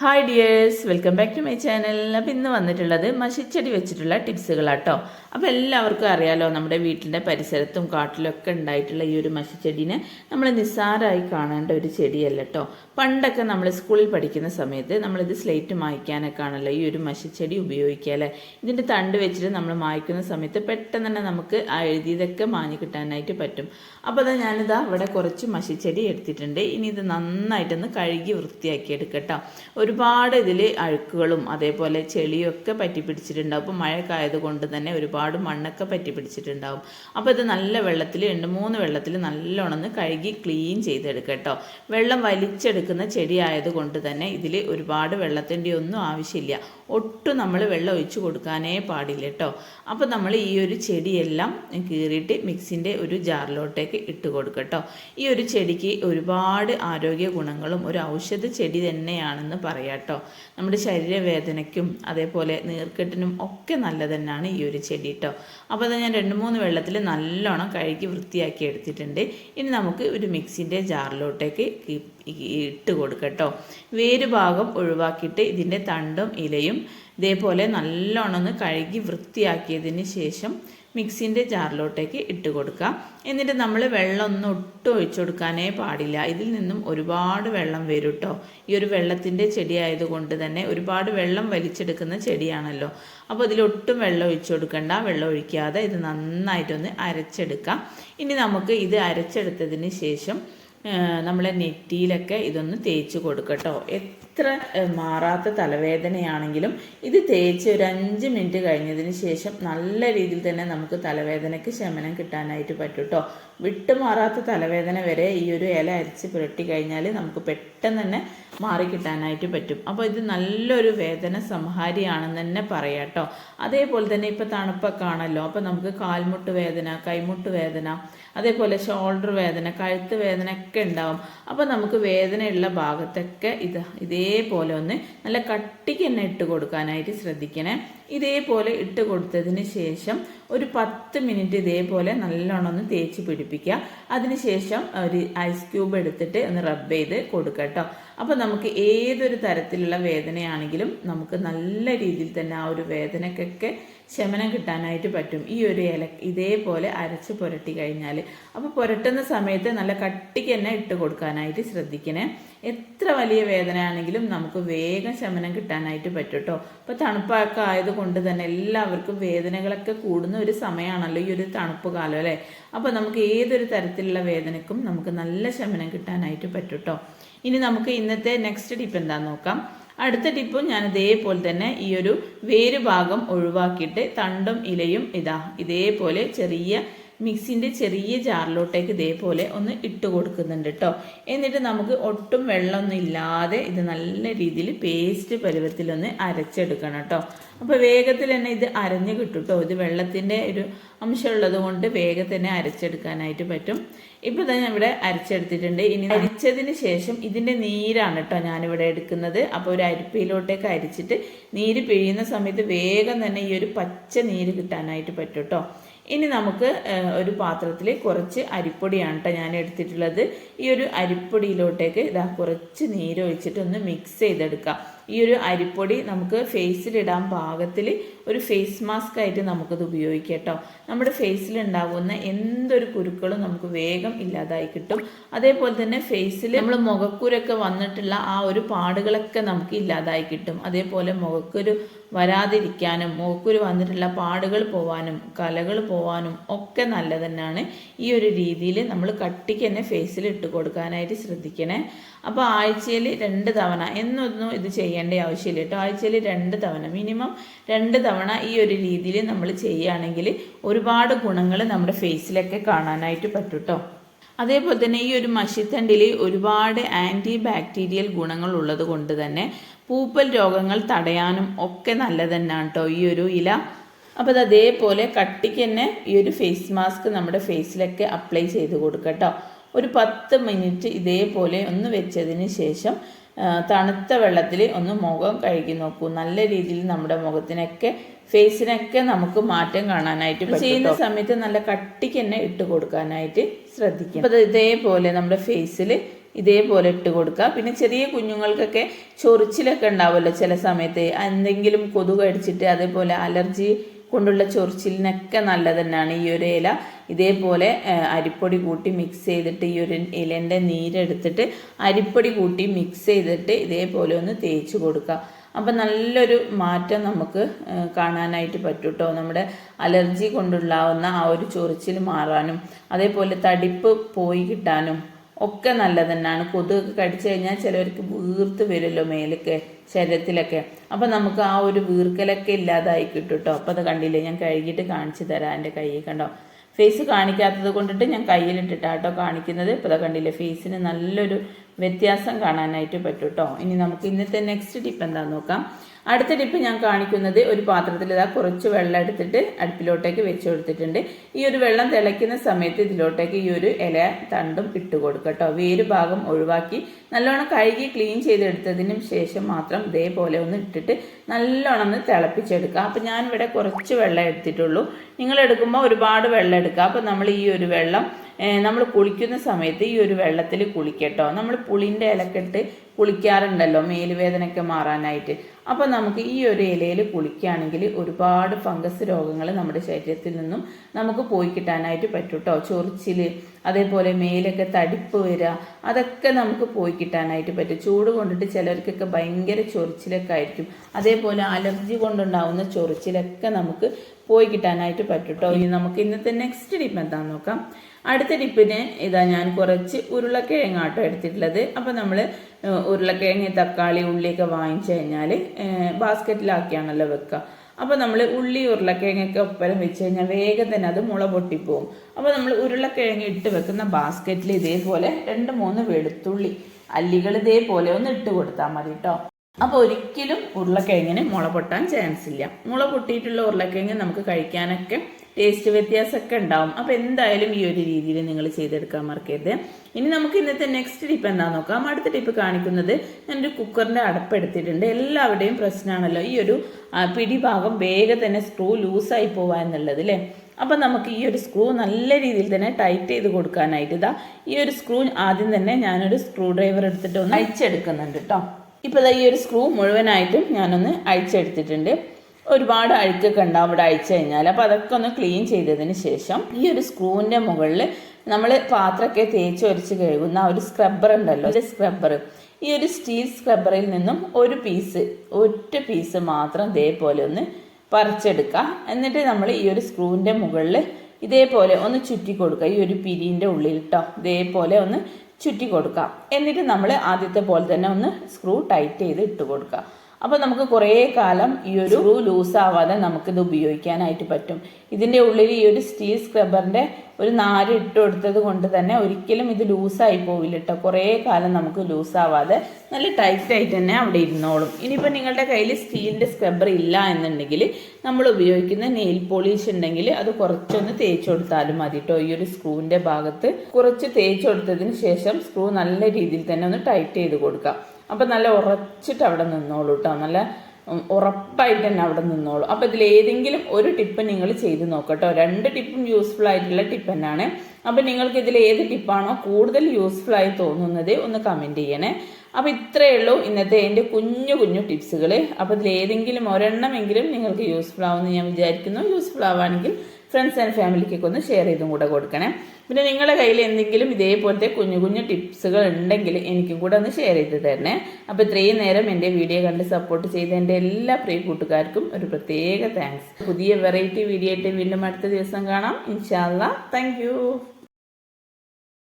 Hi dears welcome back to my channel അപ്പോൾ ഇന്ന് വന്നിട്ടുള്ളത് മഷിച്ചെടി വെച്ചിട്ടുള്ള ടിപ്സുകളാട്ടോ. അപ്പോൾ എല്ലാവർക്കും അറിയാലോ നമ്മുടെ വീട്ടിന്റെ പരിസരത്തും കാട്ടിലൊക്കെ ഉണ്ടായിട്ടുള്ള ഈ ഒരു മഷിച്ചെടീനെ നമ്മൾ നിസ്സാരമായി കാണേണ്ട ഒരു ചെടിയല്ല കേട്ടോ പണ്ടൊക്കെ നമ്മൾ സ്കൂളിൽ പഠിക്കുന്ന സമയത്ത് നമ്മളിത് സ്ലേറ്റ് മായ്ക്കാനൊക്കെ ആണല്ലോ ഈ ഒരു മഷിച്ചെടി ഉപയോഗിക്കുക അല്ലേ? ഇതിന്റെ തണ്ട് വെച്ചിട്ട് നമ്മൾ മായ്ക്കുന്ന സമയത്ത് പെട്ടെന്ന് തന്നെ നമുക്ക് ആ എഴുതിയതൊക്കെ മാഞ്ഞ് കിട്ടാനായിട്ട് പറ്റും. അപ്പോൾ അതാ ഞാനിതാ അവിടെ കുറച്ച് മഷിച്ചെടി എടുത്തിട്ടുണ്ട്. ഇനി ഇത് നന്നായിട്ടൊന്ന് കഴുകി വൃത്തിയാക്കി എടുക്കട്ടോ. ഒരുപാട് ഇതിൽ അഴുക്കുകളും അതേപോലെ ചെളിയും ഒക്കെ പറ്റി പിടിച്ചിട്ടുണ്ടാവും അപ്പോൾ മഴയൊക്കെ ആയതുകൊണ്ട് തന്നെ ഒരുപാട് മണ്ണൊക്കെ പറ്റി പിടിച്ചിട്ടുണ്ടാവും അപ്പോൾ ഇത് നല്ല വെള്ളത്തിൽ രണ്ട് മൂന്ന് വെള്ളത്തിൽ നല്ലോണം ഒന്ന് കഴുകി ക്ലീൻ ചെയ്തെടുക്കുക കേട്ടോ. വെള്ളം വലിച്ചെടുക്കുന്ന ചെടി ആയതുകൊണ്ട് തന്നെ ഇതിൽ ഒരുപാട് വെള്ളത്തിന്റെ ഒന്നും ആവശ്യമില്ല. ഒട്ടും നമ്മൾ വെള്ളം ഒഴിച്ചു കൊടുക്കാനേ പാടില്ല കേട്ടോ. അപ്പോൾ നമ്മൾ ഈ ഒരു ചെടിയെല്ലാം കീറിയിട്ട് മിക്സിന്റെ ഒരു ജാറിലോട്ടേക്ക് ഇട്ട് കൊടുക്കുക കേട്ടോ. ഈ ഒരു ചെടിക്ക് ഒരുപാട് ആരോഗ്യ ഗുണങ്ങളും ഒരു ഔഷധ ചെടി തന്നെയാണെന്ന് പറയാം കേട്ടോ. നമ്മുടെ ശരീരവേദനയ്ക്കും അതേപോലെ നീർക്കെട്ടിനും ഒക്കെ നല്ലത് തന്നെയാണ് ഈ ഒരു ചെടി കേട്ടോ. അപ്പോൾ അത് ഞാൻ രണ്ട് മൂന്ന് വെള്ളത്തിൽ നല്ലോണം കഴുകി വൃത്തിയാക്കി എടുത്തിട്ടുണ്ട്. ഇനി നമുക്ക് ഒരു മിക്സിന്റെ ജാറിലോട്ടേക്ക് ഇട്ട് കൊടുക്കട്ടോ വേര് ഭാഗം ഒഴിവാക്കിയിട്ട് ഇതിന്റെ തണ്ടും ഇലയും ഇതേപോലെ നല്ലോണം ഒന്ന് കഴുകി വൃത്തിയാക്കിയതിന് ശേഷം മിക്സിന്റെ ജാറിലോട്ടേക്ക് ഇട്ട് കൊടുക്കാം. എന്നിട്ട് നമ്മൾ വെള്ളം ഒന്നും ഒട്ടും ഒഴിച്ചു കൊടുക്കാനേ പാടില്ല. ഇതിൽ നിന്നും ഒരുപാട് വെള്ളം വരും കേട്ടോ ഈ ഒരു വെള്ളത്തിന്റെ ചെടി ആയതുകൊണ്ട് തന്നെ ഒരുപാട് വെള്ളം വലിച്ചെടുക്കുന്ന ചെടിയാണല്ലോ. അപ്പോൾ ഇതിലൊട്ടും വെള്ളം ഒഴിച്ചു കൊടുക്കണ്ട. വെള്ളം ഒഴിക്കാതെ ഇത് നന്നായിട്ടൊന്ന് അരച്ചെടുക്കാം. ഇനി നമുക്ക് ഇത് അരച്ചെടുത്തതിന് ശേഷം നമ്മളെ നെറ്റിയിലൊക്കെ ഇതൊന്ന് തേച്ച് കൊടുക്കട്ടോ. എത്ര മാറാത്ത തലവേദനയാണെങ്കിലും ഇത് തേച്ച് ഒരു അഞ്ച് മിനിറ്റ് കഴിഞ്ഞതിന് ശേഷം നല്ല രീതിയിൽ തന്നെ നമുക്ക് തലവേദനയ്ക്ക് ശമനം കിട്ടാനായിട്ട് പറ്റും കേട്ടോ വിട്ടുമാറാത്ത തലവേദന വരെ ഈ ഒരു ഇല അരിച്ച് പുരട്ടി കഴിഞ്ഞാൽ നമുക്ക് പെട്ടെന്ന് തന്നെ മാറി കിട്ടാനായിട്ട് പറ്റും. അപ്പോൾ ഇത് നല്ലൊരു വേദന സംഹാരിയാണെന്ന് തന്നെ പറയാം കേട്ടോ അതേപോലെ തന്നെ ഇപ്പോൾ തണുപ്പൊക്കെ ആണല്ലോ അപ്പോൾ നമുക്ക് കാൽമുട്ട് വേദന കൈമുട്ട് വേദന അതേപോലെ ഷോൾഡർ വേദന കഴുത്ത് വേദന ഒക്കെ ഉണ്ടാവും. അപ്പോൾ നമുക്ക് വേദനയുള്ള ഭാഗത്തൊക്കെ ഇത് ഇതേപോലെ ഒന്ന് നല്ല കട്ടിക്ക് തന്നെ ഇട്ട് കൊടുക്കാനായിട്ട് ശ്രദ്ധിക്കണേ. ഇതേപോലെ ഇട്ട് കൊടുത്തതിന് ശേഷം ഒരു പത്ത് മിനിറ്റ് ഇതേപോലെ നല്ലോണം ഒന്ന് തേച്ച് പിടിപ്പിക്കുക. അതിനുശേഷം ഒരു ഐസ് ക്യൂബ് എടുത്തിട്ട് ഒന്ന് റബ്ബ് ചെയ്ത് കൊടുക്കുക കേട്ടോ അപ്പോൾ നമുക്ക് ഏതൊരു തരത്തിലുള്ള വേദനയാണെങ്കിലും നമുക്ക് നല്ല രീതിയിൽ തന്നെ ആ ഒരു വേദനക്കൊക്കെ ശമനം കിട്ടാനായിട്ട് പറ്റും. ഈ ഒരു ഇല ഇതേപോലെ അരച്ച് പുരട്ടി കഴിഞ്ഞാൽ അപ്പോൾ പുരട്ടുന്ന സമയത്ത് നല്ല കട്ടിക്ക് തന്നെ ഇട്ട് കൊടുക്കാനായിട്ട് ശ്രദ്ധിക്കണേ. എത്ര വലിയ വേദനയാണെങ്കിലും നമുക്ക് വേഗം ശമനം കിട്ടാനായിട്ട് പറ്റും കേട്ടോ ഇപ്പോൾ തണുപ്പൊക്കെ ആയതുകൊണ്ട് തന്നെ എല്ലാവർക്കും വേദനകളൊക്കെ കൂടുന്ന ഒരു സമയമാണല്ലോ ഈ ഒരു തണുപ്പ് കാലം അല്ലേ? അപ്പോൾ നമുക്ക് ഏതൊരു തരത്തിലുള്ള വേദനക്കും നമുക്ക് നല്ല ശമനം കിട്ടാനായിട്ട് പറ്റും കേട്ടോ ഇനി നമുക്ക് ഇന്നത്തെ നെക്സ്റ്റ് ടിപ്പ് എന്താണെന്ന് നോക്കാം. അടുത്ത ടിപ്പും ഞാൻ ഇതേപോലെ തന്നെ ഈ ഒരു വേര് ഭാഗം ഒഴിവാക്കിയിട്ട് തണ്ടും ഇലയും ഇതാ ഇതേപോലെ ചെറിയ മിക്സിന്റെ ചെറിയ ജാറിലോട്ടേക്ക് ഇതേപോലെ ഒന്ന് ഇട്ട് കൊടുക്കുന്നുണ്ട് കേട്ടോ എന്നിട്ട് നമുക്ക് ഒട്ടും വെള്ളമൊന്നും ഇല്ലാതെ ഇത് നല്ല രീതിയിൽ പേസ്റ്റ് പരുവത്തിലൊന്ന് അരച്ചെടുക്കണം കേട്ടോ അപ്പോൾ വേഗത്തിൽ തന്നെ ഇത് അരഞ്ഞ് കിട്ടും കേട്ടോ ഇത് വെള്ളത്തിന്റെ ഒരു അംശമുള്ളത് കൊണ്ട് വേഗം തന്നെ അരച്ചെടുക്കാനായിട്ട് പറ്റും. ഇപ്പോൾ തന്നെ ഇവിടെ അരച്ചെടുത്തിട്ടുണ്ട്. ഇനി അരിച്ചതിന് ശേഷം ഇതിന്റെ നീരാണ് കേട്ടോ ഞാനിവിടെ എടുക്കുന്നത്. അപ്പോൾ ഒരു അരിപ്പയിലോട്ടേക്ക് അരിച്ചിട്ട് നീര് പിഴിയുന്ന സമയത്ത് വേഗം തന്നെ ഈ ഒരു പച്ച നീര് കിട്ടാനായിട്ട് പറ്റും കേട്ടോ ഇനി നമുക്ക് ഒരു പാത്രത്തിൽ കുറച്ച് അരിപ്പൊടിയാണ് കേട്ടോ ഞാൻ എടുത്തിട്ടുള്ളത്. ഈ ഒരു അരിപ്പൊടിയിലോട്ടേക്ക് ഇതാ കുറച്ച് നീര് ഒഴിച്ചിട്ട് ഒന്ന് മിക്സ് ചെയ്തെടുക്കാം. ഈ ഒരു അരിപ്പൊടി നമുക്ക് ഫേസിലിടാൻ പാകത്തിൽ ഒരു ഫേസ് മാസ്ക് ആയിട്ട് നമുക്കത് ഉപയോഗിക്കാം കേട്ടോ നമ്മുടെ ഫേസിൽ ഉണ്ടാകുന്ന എന്തൊരു കുരുക്കളും നമുക്ക് വേഗം ഇല്ലാതായി കിട്ടും. അതേപോലെ തന്നെ ഫേസിൽ നമ്മൾ മുഖക്കുരൊക്കെ വന്നിട്ടുള്ള ആ ഒരു പാടുകളൊക്കെ നമുക്ക് ഇല്ലാതായി കിട്ടും. അതേപോലെ മുഖക്കുരു വരാതിരിക്കാനും മുഖക്കുരു വന്നിട്ടുള്ള പാടുകൾ പോവാനും കലകൾ പോവാനും ഒക്കെ നല്ലത് തന്നെയാണ് ഈ ഒരു രീതിയിൽ നമ്മൾ കട്ടിക്ക് തന്നെ ഫേസിൽ ഇട്ട് കൊടുക്കാനായിട്ട് ശ്രദ്ധിക്കണേ. അപ്പോൾ ആഴ്ചയിൽ രണ്ട് തവണ എന്നൊന്നും ഇത് ചെയ്യേണ്ട ആവശ്യമില്ല കേട്ടോ. ആഴ്ചയിൽ രണ്ട് തവണ മിനിമം രണ്ട് തവണ ഈ ഒരു രീതിയിൽ നമ്മൾ ചെയ്യുകയാണെങ്കിൽ ഒരുപാട് ഗുണങ്ങൾ നമ്മുടെ ഫേസിലൊക്കെ കാണാനായിട്ട് പറ്റും കേട്ടോ അതേപോലെ തന്നെ ഈ ഒരു മഷിത്തണ്ടിൽ ഒരുപാട് ആന്റി ബാക്ടീരിയൽ ഗുണങ്ങൾ ഉള്ളത് കൊണ്ട് തന്നെ പൂപ്പൽ രോഗങ്ങൾ തടയാനും ഒക്കെ നല്ലത് തന്നെയാണ് കേട്ടോ ഈ ഒരു ഇല. അപ്പോൾ അത് അതേപോലെ കട്ടിക്ക് തന്നെ ഈ ഒരു ഫേസ് മാസ്ക് നമ്മുടെ ഫേസിലൊക്കെ അപ്ലൈ ചെയ്ത് കൊടുക്കുക കേട്ടോ ഒരു പത്ത് മിനിറ്റ് ഇതേപോലെ ഒന്ന് വെച്ചതിന് ശേഷം തണുത്ത വെള്ളത്തിൽ ഒന്ന് മുഖം കഴുകി നോക്കൂ. നല്ല രീതിയിൽ നമ്മുടെ മുഖത്തിനൊക്കെ ഫേസിനൊക്കെ നമുക്ക് മാറ്റം കാണാനായിട്ട് ചെയ്യുന്ന സമയത്ത് നല്ല കട്ടിക്ക് തന്നെ ഇട്ട് കൊടുക്കാനായിട്ട് ശ്രദ്ധിക്കും അപ്പോൾ ഇതേപോലെ നമ്മുടെ ഫേസിൽ ഇതേപോലെ ഇട്ട് കൊടുക്കുക പിന്നെ ചെറിയ കുഞ്ഞുങ്ങൾക്കൊക്കെ ചൊറിച്ചിലൊക്കെ ഉണ്ടാവുമല്ലോ ചില സമയത്ത്. എന്തെങ്കിലും കൊതുക് അടിച്ചിട്ട് അതേപോലെ അലർജി കൊണ്ടുള്ള ചൊറിച്ചിലിനൊക്കെ നല്ലത് തന്നെയാണ് ഈ ഒരു ഇല. ഇതേപോലെ അരിപ്പൊടി കൂട്ടി മിക്സ് ചെയ്തിട്ട് ഈ ഒരു ഇലന്റെ നീരെടുത്തിട്ട് അരിപ്പൊടി കൂട്ടി മിക്സ് ചെയ്തിട്ട് ഇതേപോലെ ഒന്ന് തേച്ച് കൊടുക്കുക. അപ്പം നല്ലൊരു മാറ്റം നമുക്ക് കാണാനായിട്ട് പറ്റും കേട്ടോ നമ്മുടെ അലർജി കൊണ്ടുണ്ടാവുന്ന ആ ഒരു ചൊറിച്ചിൽ മാറാനും അതേപോലെ തടിപ്പ് പോയി കിട്ടാനും ഒക്കെ നല്ലത് തന്നെയാണ് കൊതുകൊക്കെ കടിച്ചു കഴിഞ്ഞാൽ ചിലവർക്ക് വീർത്ത് വരുമല്ലോ മേലൊക്കെ ശരീരത്തിലൊക്കെ. അപ്പം നമുക്ക് ആ ഒരു വീർക്കലൊക്കെ ഇല്ലാതായി കിട്ടും കേട്ടോ അപ്പം അത് കണ്ടില്ലേ? ഞാൻ കഴുകിയിട്ട് കാണിച്ചു തരാം എന്റെ കയ്യിൽ കണ്ടോ? ഫേസ് കാണിക്കാത്തത് കൊണ്ടിട്ട് ഞാൻ കയ്യിലിട്ടിട്ടാട്ടോ കാണിക്കുന്നത്. ഇപ്പോൾ അത് കണ്ടില്ലേ? ഫേസിന് നല്ലൊരു വ്യത്യാസം കാണാനായിട്ട് പറ്റും കേട്ടോ ഇനി നമുക്ക് ഇന്നത്തെ നെക്സ്റ്റ് ടിപ്പ് എന്താണെന്ന് നോക്കാം. അടുത്ത ടിപ്പ് ഞാൻ കാണിക്കുന്നത് ഒരു പാത്രത്തിൽ ഇതാ കുറച്ച് വെള്ളം എടുത്തിട്ട് അടുപ്പിലോട്ടേക്ക് വെച്ച് കൊടുത്തിട്ടുണ്ട്. ഈ ഒരു വെള്ളം തിളയ്ക്കുന്ന സമയത്ത് ഇതിലോട്ടേക്ക് ഈ ഒരു ഇല തണ്ടും ഇട്ട് കൊടുക്കുക കേട്ടോ വേര് ഭാഗം ഒഴിവാക്കി നല്ലോണം കഴുകി ക്ലീൻ ചെയ്തെടുത്തതിന് ശേഷം മാത്രം ഇതേപോലെ ഒന്ന് ഇട്ടിട്ട് നല്ലോണം ഒന്ന് തിളപ്പിച്ചെടുക്കുക അപ്പം ഞാനിവിടെ കുറച്ച് വെള്ളം എടുത്തിട്ടുള്ളൂ. നിങ്ങൾ എടുക്കുമ്പോൾ ഒരുപാട് വെള്ളം എടുക്കുക അപ്പം നമ്മൾ ഈ ഒരു വെള്ളം നമ്മൾ കുളിക്കുന്ന സമയത്ത് ഈ ഒരു വെള്ളത്തിൽ കുളിക്കട്ടോ. നമ്മൾ പുളിന്റെ ഇലക്കെട്ട് കുളിക്കാറുണ്ടല്ലോ മേലുവേദനയൊക്കെ മാറാനായിട്ട്. അപ്പോൾ നമുക്ക് ഈ ഒരു ഇലയിൽ കുളിക്കുകയാണെങ്കിൽ ഒരുപാട് ഫംഗസ് രോഗങ്ങൾ നമ്മുടെ ശരീരത്തിൽ നിന്നും നമുക്ക് പോയി കിട്ടാനായിട്ട് പറ്റും കേട്ടോ ചൊറിച്ചിൽ അതേപോലെ മേലൊക്കെ തടിപ്പ് വരിക അതൊക്കെ നമുക്ക് പോയി കിട്ടാനായിട്ട് പറ്റും. ചൂട് കൊണ്ടിട്ട് ചിലർക്കൊക്കെ ഭയങ്കര ചൊറിച്ചിലൊക്കെ ആയിരിക്കും. അതേപോലെ അലർജി കൊണ്ടുണ്ടാവുന്ന ചൊറിച്ചിലൊക്കെ നമുക്ക് പോയി കിട്ടാനായിട്ട് പറ്റും കേട്ടോ ഇനി നമുക്ക് ഇന്നത്തെ നെക്സ്റ്റ് ടിപ്പ് എന്താണെന്ന് നോക്കാം. അടുത്ത ടിപ്പിന് ഇതാ ഞാൻ കുറച്ച് ഉരുളക്കിഴങ്ങാട്ടോ എടുത്തിട്ടുള്ളത്. അപ്പം നമ്മൾ ഉരുളക്കിഴങ്ങ് തക്കാളി ഉള്ളിയൊക്കെ വാങ്ങിച്ചു കഴിഞ്ഞാൽ ബാസ്ക്കറ്റിലാക്കിയാണല്ലോ വെക്കുക അപ്പോൾ നമ്മൾ ഉള്ളി ഉരുളക്കിഴങ്ങൊക്കെ ഒപ്പരം വെച്ച് കഴിഞ്ഞാൽ വേഗം തന്നെ അത് മുള പൊട്ടിപ്പോവും. അപ്പോൾ നമ്മൾ ഉരുളക്കിഴങ്ങ് ഇട്ട് വെക്കുന്ന ബാസ്ക്കറ്റിൽ ഇതേപോലെ രണ്ട് മൂന്ന് വെളുത്തുള്ളി അല്ലികൾ ഇതേപോലെ ഒന്ന് ഇട്ട് കൊടുത്താൽ മതി കേട്ടോ അപ്പോൾ ഒരിക്കലും ഉരുളക്കിഴങ്ങിന് മുള പൊട്ടാൻ ചാൻസ് ഇല്ല. മുള പൊട്ടിയിട്ടുള്ള ഉരുളക്കിഴങ്ങ് നമുക്ക് കഴിക്കാനൊക്കെ ടേസ്റ്റ് വ്യത്യാസമൊക്കെ ഉണ്ടാവും. അപ്പോൾ എന്തായാലും ഈ ഒരു രീതിയിൽ നിങ്ങൾ ചെയ്തെടുക്കാൻ മറക്കരുത്. ഇനി നമുക്ക് ഇന്നത്തെ നെക്സ്റ്റ് ടിപ്പ് എന്താണെന്ന് നോക്കാം. അടുത്ത ടിപ്പ് കാണിക്കുന്നത് ഞാനൊരു കുക്കറിന്റെ അടപ്പ് എടുത്തിട്ടുണ്ട്. എല്ലാവരുടെയും പ്രശ്നമാണല്ലോ. ഈ ഒരു പിടി ഭാഗം വേഗം തന്നെ സ്ക്രൂ ലൂസായി പോവാ എന്നുള്ളത് അല്ലേ അപ്പം നമുക്ക് ഈ ഒരു സ്ക്രൂ നല്ല രീതിയിൽ തന്നെ ടൈറ്റ് ചെയ്ത് കൊടുക്കാനായിട്ട് ഇതാ ഈ ഒരു സ്ക്രൂ ആദ്യം തന്നെ ഞാനൊരു സ്ക്രൂ ഡ്രൈവർ എടുത്തിട്ട് ഒന്ന് അയച്ചെടുക്കുന്നുണ്ട് കേട്ടോ ഇപ്പോൾ ഇതാ ഈ ഒരു സ്ക്രൂ മുഴുവനായിട്ടും ഞാനൊന്ന് അഴിച്ചെടുത്തിട്ടുണ്ട്. ഒരുപാട് അഴുക്കൊക്കെ ഉണ്ടാവും ഇവിടെ അഴിച്ചു കഴിഞ്ഞാൽ അപ്പോൾ അതൊക്കെ ഒന്ന് ക്ലീൻ ചെയ്തതിന് ശേഷം ഈ ഒരു സ്ക്രൂവിന്റെ മുകളിൽ നമ്മൾ പാത്രമൊക്കെ തേച്ച് ഒരച്ച് കഴുകുന്ന ഒരു സ്ക്രബ്ബർ ഉണ്ടല്ലോ. ഒരു സ്ക്രബ്ബർ ഈ ഒരു സ്റ്റീൽ സ്ക്രബ്ബറിൽ നിന്നും ഒരു പീസ് ഒറ്റ പീസ് മാത്രം ഇതേപോലെ ഒന്ന് പറിച്ചെടുക്കുക. എന്നിട്ട് നമ്മൾ ഈ ഒരു സ്ക്രൂവിന്റെ മുകളിൽ ഇതേപോലെ ഒന്ന് ചുറ്റി കൊടുക്കുക. ഈ ഒരു പിരിന്റെ ഉള്ളിൽ കേട്ടോ ഇതേപോലെ ഒന്ന് ചുറ്റി കൊടുക്കാം എന്നിട്ട് നമ്മൾ ആദ്യത്തെ പോലെ തന്നെ ഒന്ന് സ്ക്രൂ ടൈറ്റ് ചെയ്ത് ഇട്ട് കൊടുക്കുക. അപ്പോൾ നമുക്ക് കുറേ കാലം ഈ ഒരു ലൂസ് ആവാതെ നമുക്കിത് ഉപയോഗിക്കാനായിട്ട് പറ്റും. ഇതിന്റെ ഉള്ളിൽ ഈ ഒരു സ്റ്റീൽ സ്ക്രബ്ബറിന്റെ ഒരു നാര് ഇട്ട് കൊടുത്തത് കൊണ്ട് തന്നെ ഒരിക്കലും ഇത് ലൂസായി പോവില്ല കേട്ടോ കുറേ കാലം നമുക്ക് ലൂസാവാതെ നല്ല ടൈറ്റായിട്ട് തന്നെ അവിടെ ഇരുന്നോളും. ഇനിയിപ്പോൾ നിങ്ങളുടെ കയ്യിൽ സ്റ്റീലിന്റെ സ്ക്രബ്ബർ ഇല്ല എന്നുണ്ടെങ്കിൽ നമ്മൾ ഉപയോഗിക്കുന്ന നെയിൽ പോളിഷ് ഉണ്ടെങ്കിൽ അത് കുറച്ചൊന്ന് തേച്ച് കൊടുത്താലും മതി കേട്ടോ ഈ ഒരു സ്ക്രൂവിന്റെ ഭാഗത്ത് കുറച്ച് തേച്ച് കൊടുത്തതിന് ശേഷം സ്ക്രൂ നല്ല രീതിയിൽ തന്നെ ഒന്ന് ടൈറ്റ് ചെയ്ത് കൊടുക്കാം. അപ്പം നല്ല ഉറച്ചിട്ട് അവിടെ നിന്നോളൂ കേട്ടോ നല്ല ഉറപ്പായിട്ട് തന്നെ അവിടെ നിന്നോളൂ. അപ്പോൾ ഇതിൽ ഏതെങ്കിലും ഒരു ടിപ്പ് നിങ്ങൾ ചെയ്ത് നോക്കട്ടോ. രണ്ട് ടിപ്പും യൂസ്ഫുൾ ആയിട്ടുള്ള ടിപ്പ് തന്നെയാണ് അപ്പോൾ നിങ്ങൾക്ക് ഇതിൽ ഏത് ടിപ്പാണോ കൂടുതൽ യൂസ്ഫുൾ ആയി തോന്നുന്നത് ഒന്ന് കമന്റ് ചെയ്യണേ. അപ്പോൾ ഇത്രയേ ഉള്ളൂ ഇന്നത്തെ എന്റെ കുഞ്ഞു കുഞ്ഞു ടിപ്സുകൾ അപ്പോൾ ഇതിൽ ഏതെങ്കിലും ഒരെണ്ണമെങ്കിലും നിങ്ങൾക്ക് യൂസ്ഫുൾ ആവുമെന്ന് ഞാൻ വിചാരിക്കുന്നു. യൂസ്ഫുൾ ആവുകയാണെങ്കിൽ ഫ്രണ്ട്സ് ആൻഡ് ഫാമിലിക്കൊക്കെ ഒന്ന് ഷെയർ ചെയ്തും കൂടെ കൊടുക്കണേ. പിന്നെ നിങ്ങളുടെ കയ്യിൽ എന്തെങ്കിലും ഇതേപോലത്തെ കുഞ്ഞു കുഞ്ഞു ടിപ്സുകൾ ഉണ്ടെങ്കിൽ എനിക്കും കൂടെ ഒന്ന് ഷെയർ ചെയ്ത് തരണേ. അപ്പോൾ ഇത്രയും നേരം എന്റെ വീഡിയോ കണ്ട് സപ്പോർട്ട് ചെയ്ത എന്റെ എല്ലാ പ്രിയ കൂട്ടുകാർക്കും ഒരു പ്രത്യേക താങ്ക്സ് പുതിയ വെറൈറ്റി വീഡിയോ ആയിട്ട് വീണ്ടും അടുത്ത ദിവസം കാണാം. ഇൻഷാല്ല താങ്ക്